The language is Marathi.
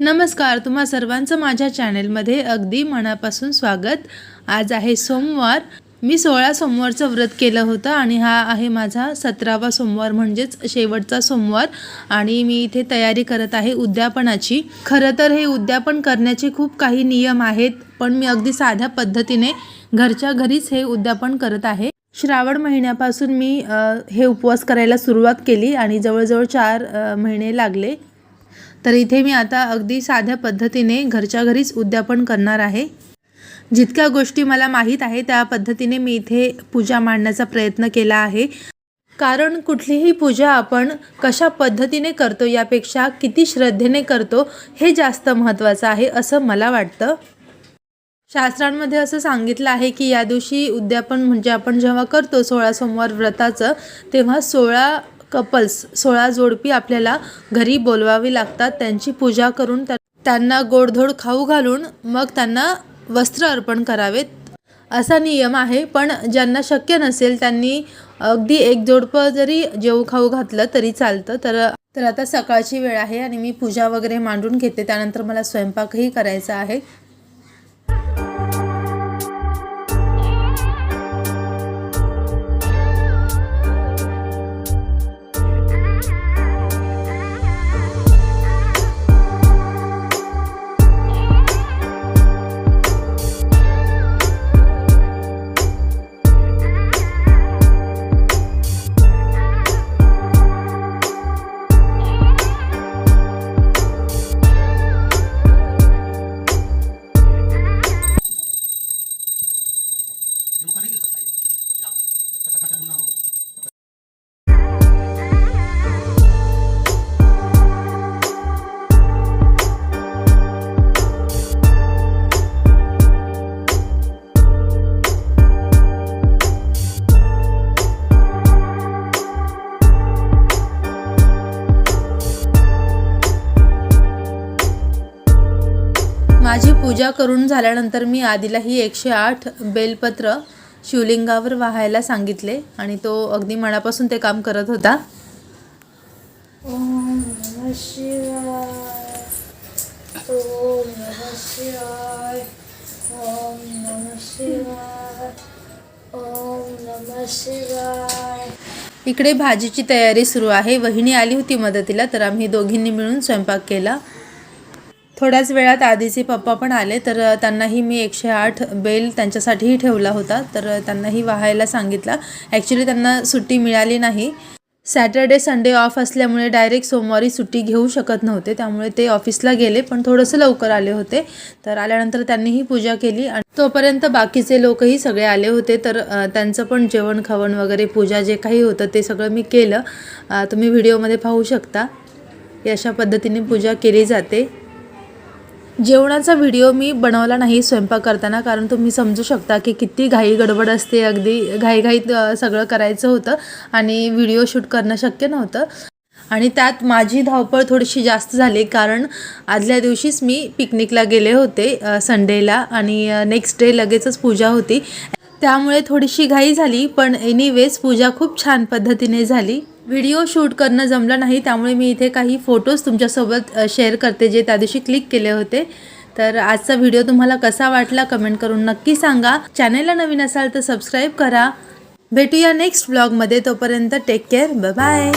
नमस्कार तुम्हा सर्वांचं माझ्या चॅनेलमध्ये अगदी मनापासून स्वागत. आज आहे सोमवार. मी सोळा सोमवारचं व्रत केलं होतं आणि हा आहे माझा सतरावा सोमवार म्हणजेच शेवटचा सोमवार. आणि मी इथे तयारी करत आहे उद्यापनाची. खरं तर हे उद्यापन करण्याचे खूप काही नियम आहेत पण मी अगदी साध्या पद्धतीने घरच्या घरीच हे उद्यापन करत आहे. श्रावण महिन्यापासून मी हे उपवास करायला सुरुवात केली आणि जवळजवळ चार महिने लागले. तर इथे मी आता अगदी साध्या पद्धतीने घरच्या घरीच उद्यापन करणार आहे. जितक्या गोष्टी मला माहीत आहे त्या पद्धतीने मी इथे पूजा मांडण्याचा प्रयत्न केला आहे. कारण कुठलीही पूजा आपण कशा पद्धतीने करतो यापेक्षा किती श्रद्धेने करतो हे जास्त महत्त्वाचं आहे असं मला वाटतं. शास्त्रांमध्ये असं सांगितलं आहे की या दिवशी उद्यापन म्हणजे आपण जेव्हा करतो सोळा सोमवार व्रताचं तेव्हा सोळा कपल्स सोळा जोडपी आपल्याला घरी बोलवावी लागतात. त्यांची पूजा करून त्यांना गोडधोड खाऊ घालून मग त्यांना वस्त्र अर्पण करावेत. असा नियम आहे पण ज्यांना शक्य नसेल त्यांनी अगदी एक जोडपं जरी जेऊ खाऊ घातलं तरी चालतं. तर तर आता सकाळची वेळ आहे आणि मी पूजा वगैरे मांडून घेते. त्यानंतर मला स्वयंपाकही करायचा आहे. पूजा करून झाल्यानंतर मी आधीलाही एकशे आठ बेलपत्र शिवलिंगावर वाहायला सांगितले आणि तो अगदी मनापासून ते काम करत होता. ओम इकडे भाजीची तयारी सुरू आहे. वहिनी आली होती मदतीला तर आम्ही दोघींनी मिळून स्वयंपाक केला. थोड्याच वेळात आधीचे पप्पा पण आले तर त्यांनाही मी एकशे आठ बेल त्यांच्यासाठीही ठेवला होता तर त्यांनाही वाहायला सांगितला. ॲक्च्युली त्यांना सुट्टी मिळाली नाही. सॅटर्डे संडे ऑफ असल्यामुळे डायरेक्ट सोमवारी सुट्टी घेऊ शकत नव्हते त्यामुळे ते ऑफिसला गेले पण थोडंसं लवकर आले होते. तर आल्यानंतर त्यांनीही पूजा केली आणि तोपर्यंत बाकीचे लोकही सगळे आले होते तर त्यांचं पण जेवण खावण वगैरे पूजा जे काही होतं ते सगळं मी केलं. तुम्ही व्हिडिओमध्ये पाहू शकता. अशा पद्धतीने पूजा केली जाते. जेवणाचा व्हिडिओ मी बनवला नाही स्वयंपाक करताना कारण तुम्ही समजू शकता की किती घाई गडबड असते. अगदी घाईघाईत सगळं करायचं होतं आणि व्हिडिओ शूट करणं शक्य नव्हतं. आणि त्यात माझी धावपळ थोडीशी जास्त झाली कारण आदल्या दिवशीच मी पिकनिकला गेले होते संडेला आणि नेक्स्ट डे लगेचच पूजा होती. त्यामुळे थोडीशी घाई झाली पण एनिवेज पूजा खूप छान पद्धतीने झाली. व्हिडिओ शूट करणं जमलं नाही त्यामुळे मी इथे काही फोटोज तुमच्यासोबत शेअर करते जे त्या दिवशी क्लिक केले होते. तर आजचा व्हिडिओ तुम्हाला कसा वाटला कमेंट करून नक्की सांगा. चॅनेलला नवीन असाल तर सबस्क्राईब करा. भेटूया नेक्स्ट ब्लॉगमध्ये तोपर्यंत टेक केअर बाय